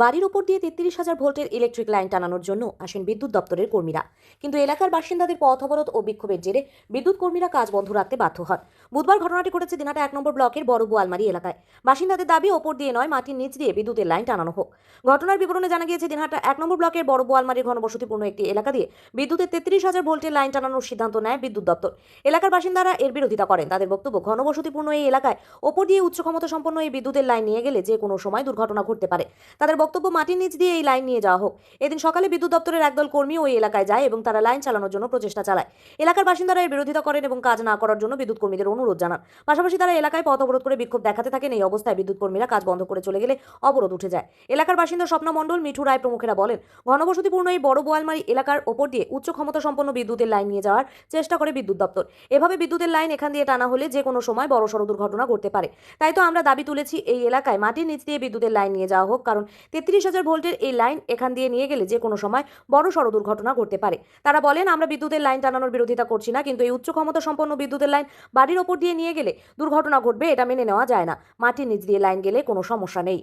বাড়ির উপর দিয়ে তেত্রিশ হাজার ভোল্টের ইলেকট্রিক লাইন টানানোর জন্য আসেন বিদ্যুৎ দপ্তরের কর্মীরা। কিন্তু এলাকার বাসিন্দাদের পথ অবরোধ ও বিক্ষোভের জেরে বিদ্যুৎ কর্মীরা কাজ বন্ধ রাখতে বাধ্য হন। বুধবার ঘটনাটি ঘটেছে দিনাটা এক নম্বর ব্লকের বড় বোয়ালমারি এলাকায়। বাসিন্দাদের দাবি, ওপর দিয়ে নয়, মাটির নিচ দিয়ে বিদ্যুতের লাইন টানানো হোক। ঘটনার বিবরণে জানা গিয়েছে, দিনহাটা এক নম্বর ব্লকের বড় বোয়ালমারির ঘনবসতিপূর্ণ একটি এলাকা দিয়ে বিদ্যুতের তেত্রিশ হাজার ভোল্টের লাইন টানানোর সিদ্ধান্ত নেয় বিদ্যুৎ দপ্তর। এলাকার বাসিন্দারা এর বিরোধিতা করেন। তাদের বক্তব্য, ঘনবসতিপূর্ণ এই এলাকায় ওপর দিয়ে উচ্চ ক্ষমতা সম্পন্ন এই বিদ্যুতের লাইন নিয়ে গেলে যে কোনো সময় দুর্ঘটনা ঘটতে পারে। তাদের বক্তব্য মাটির নিচ দিয়ে এই লাইন নিয়ে যাওয়া হোক। এদিন সকালে বিদ্যুৎ দপ্তরের একদল কর্মী ওই এলাকায় যায় এবং তারা লাইন চালানোর জন্য প্রচেষ্টা চালায়। এলাকার বাসিন্দারা এর বিরোধিতা করেন এবং কাজ না করার জন্য বিদ্যুৎ কর্মীদের অনুরোধ জানান। পাশাপাশি তারা এলাকায় পথ অবরোধ করে বিক্ষোভ দেখাতে থাকেন। এই অবস্থায় বিদ্যুৎ কর্মীরা কাজ বন্ধ করে চলে গেলে অবরোধ উঠে যায়। এলাকার বাসিন্দা স্বপ্না মণ্ডল, মিঠু রায় প্রমুখেরা বলেন, ঘনবসতিপূর্ণ এই বড় বোয়ালমারি এলাকার ওপর দিয়ে উচ্চ ক্ষমতা সম্পন্ন বিদ্যুতের লাইন নিয়ে যাওয়ার চেষ্টা করে বিদ্যুৎ দপ্তর। এভাবে বিদ্যুতের লাইন এখান দিয়ে টানা হলে যে কোনো সময় বড় সড় দুর্ঘটনা ঘটতে পারে। তাই তো আমরা দাবি তুলেছি, এই এলাকায় মাটির নিচ দিয়ে বিদ্যুতের লাইন নিয়ে যাওয়া হোক, কারণ তেত্রিশ হাজার ভোল্টের এই লাইন এখান দিয়ে নিয়ে গেলে যে কোনো সময় বড় সড় দুর্ঘটনা ঘটতে পারে। তারা বলেন আমরা বিদ্যুতের লাইন টানানোর বিরোধিতা করছি না কিন্তু এই উচ্চ ক্ষমতা সম্পন্ন বিদ্যুতের লাইন বাড়ির ওপর দিয়ে নিয়ে গেলে দুর্ঘটনা ঘটবে এটা মেনে নেওয়া যায় না। মাটির নিচ দিয়ে লাইন গেলে কোনো সমস্যা নেই।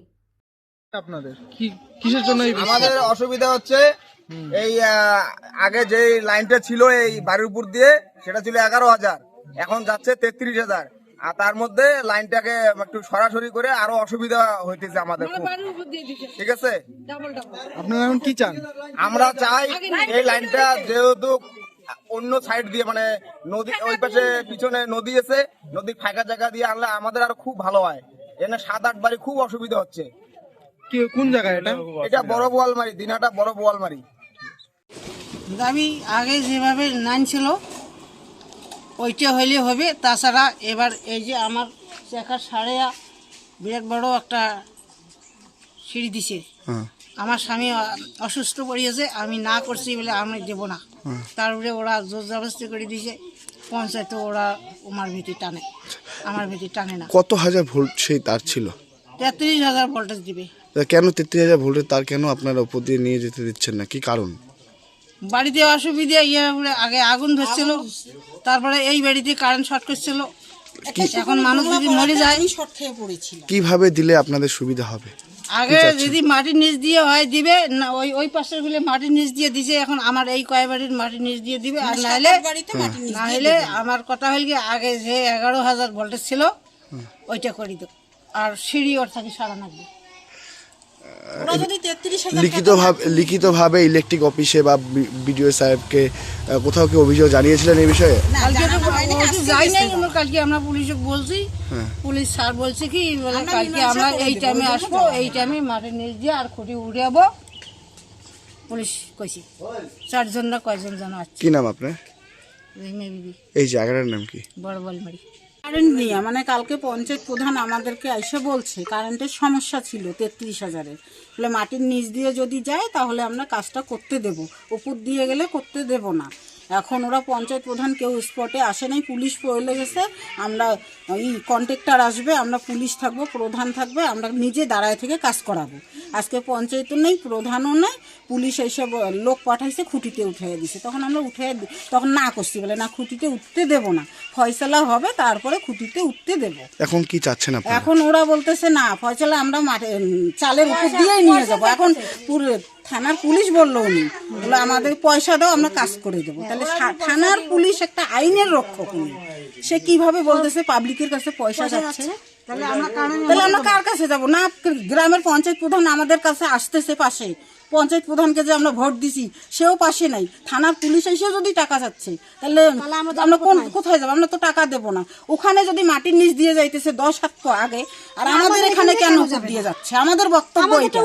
আপনাদের কি কিসের জন্য আমাদের অসুবিধা হচ্ছে এই আগে যে লাইনটা ছিল এই বাড়ির উপর দিয়ে সেটা ছিল এগারো হাজার এখন যাচ্ছে তেত্রিশ হাজার। আর তার মধ্যে লাইনটাকে একটু সরাসরি করে আরও অসুবিধা হইতেছে আমাদের ঠিক আছে? আপনারা এখন কি চান? আমরা চাই এই লাইনটা যেহেতু অন্য সাইড দিয়ে মানে নদী ওই পাশে পিছনে নদী আছে নদীর ফাঁকা জায়গা দিয়ে আনলে আমাদের আরও খুব ভালো হয়। এখানে সাত আট বাড়ি খুব অসুবিধা হচ্ছে। কোন জায়গায় এটা? এটা বড় বোয়ালমারি দিনাটা বড় বোয়ালমারি। আমি আগে যেভাবে লাইন ছিল ওইটা হইলে হবে। তাছাড়া এবার এই যে আমার চাকার সাড়ে বিরাট বড় একটা সিঁড়ি দিছে। হ্যাঁ। আমার স্বামী অসুস্থ পড়িয়েছে আমি না করছি বলে আমি দেবো না। তারপরে ওরা জোর জবরদস্তি করে দিয়েছে পঞ্চায়েতে ওরা আমার ভিতরে টানে। আমার ভিতরে টানে না। কত হাজার ভোল্ট সেই তার ছিল? তেত্রিশ হাজার ভোল্টেজ দিবে। কেন তেত্রিশ হাজার ভোল্টের তার কেন আপনারা উপর দিয়ে নিয়ে যেতে দিচ্ছেন না? কি কারণ? বাড়িতে অসুবিধা ইয়ে আগে আগুন ধরছিল তারপরে এই বাড়িতে কারেন্ট শর্ট করছিল। এখন মানুষ যদি মরে যায় শর্ট খেয়ে পড়েছিল। কীভাবে দিলে আপনাদের সুবিধা হবে? আগে যদি মাটির নিচ দিয়ে হয় দিবে না ওই ওই পাশেরগুলো মাটির নিচ দিয়ে দিছে এখন আমার এই কয় বাড়ির মাটির নিচ দিয়ে দিবে আর না হলে না হলে আমার কথা হল কি আগে যে এগারো হাজার ভোল্টেজ ছিল ওইটা করে দেব আর সিঁড়ি ওর থাকে সারা লাগবে লিখিত ভাবে লিখিত ভাবে ইলেকট্রিক অফিসে বা বিডিও সাহেবকে কোথাও কি অভিযোগ জানিয়েছিলেন এই বিষয়ে? কালকে যাই নাই আমরা কালকে আমরা পুলিশকে বলছি। পুলিশ স্যার বলছে কি বলে কালকে আমরা এই টাইমে আসব এই টাইমে মাঠের নিচ দিয়ে আর খুঁটি উড়ে পুলিশ কইছি। চারজন না কয়জন আছে। কি নাম আপনার? এই জায়গাটার নাম কি? বড় বলমারি। কারেন্ট নিয়ে মানে কালকে পঞ্চায়েত প্রধান আমাদেরকে এসে বলছে, কারেন্টের সমস্যা ছিল তেত্রিশ হাজারের। বলে মাটির নিচ দিয়ে যদি যায়, তাহলে আমরা কাজটা করতে দেব। উপর দিয়ে গেলে করতে দেব না। এখন ওরা পঞ্চায়েত প্রধান কেউ স্পটে আসে নাই পুলিশ পড়ে গেছে আমরা এই কন্ট্রাক্টর আসবে আমরা পুলিশ থাকব প্রধান থাকবে আমরা নিজে দাঁড়ায় থেকে কাজ করাবো। আজকে পঞ্চায়েতও নেই প্রধানও নেই পুলিশ এইসব লোক পাঠাইছে খুঁটিতে উঠিয়ে দিছে। তখন আমরা উঠে তখন না করছি বলে না খুঁটিতে উঠতে দেব না। ফয়সলা হবে তারপরে খুঁটিতে উঠতে দেব। এখন কি চাচ্ছেন এখন ওরা বলতেছে না ফয়সলা আমরা মাঠে চালের উপর দিয়েই নিয়ে যাব। এখন পুরো থানার পুলিশ বলল উনি। বলল আমাদের পয়সা দাও আমরা কাজ করে দেবো। তাহলে থানার পুলিশ একটা আইনের রক্ষক উনি। সে কীভাবে বলতেছে পাবলিকের কাছে পয়সা যাচ্ছে? তাহলে আমরা কার কাছে যাব? না গ্রামের পঞ্চায়েত প্রধান আমাদের কাছে আসতেছে পাশে। পঞ্চায়েত প্রধানকে যে আমরা ভোট দিছি সেও পাশে নাই। থানার পুলিশ এসেও যদি টাকা যাচ্ছে তাহলে আমরা কোন কোথায়? যাব? আমরা তো টাকা দেবো না। ওখানে যদি মাটির নিচ দিয়ে যাইতেছে দশ হাত আগে আর আমাদের এখানে কেন উপর দিয়ে যাচ্ছে? আমাদের বক্তব্য এটা।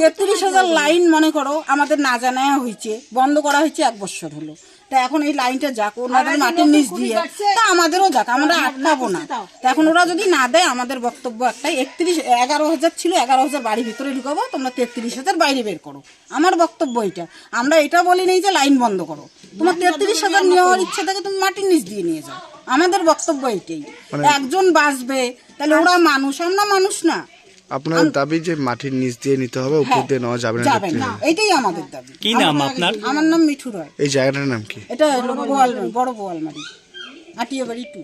তেত্রিশ হাজার লাইন মনে করো আমাদের না জানায় হয়েছে বন্ধ করা হয়েছে এক বছর হলো। তা এখন এই লাইনটা যাক ওনাদের মাটির নিচ দিয়ে। তা আমাদেরও যাক আমরা আটকাবো না। তা এখন ওরা যদি না দেয় আমাদের বক্তব্য একটাই একত্রিশ এগারো হাজার ছিল এগারো হাজার বাড়ির ভিতরে ঢুকাবো তোমরা তেত্রিশ হাজার বাইরে বের করো। আমার বক্তব্য এটা আমরা এটা বলি নেই যে লাইন বন্ধ করো। তোমার তেত্রিশ হাজার নেওয়ার ইচ্ছা থাকে তুমি মাটির নিচ দিয়ে নিয়ে যাও। আমাদের বক্তব্য এটাই একজন বাঁচবে তাহলে ওরা মানুষ আমরা মানুষ না। আপনার দাবি যে মাটির নিচ দিয়ে নিতে হবে উপর দিয়ে নেওয়া যাবে না যাবে না। এটাই আমাদের দাবি। কি নাম আপনার? আমার নাম মিঠু রয় এই জায়গাটার নাম কি? এটা হলো বোয়াল বড় বোয়ালমারি আটিয়া বাড়ি টু।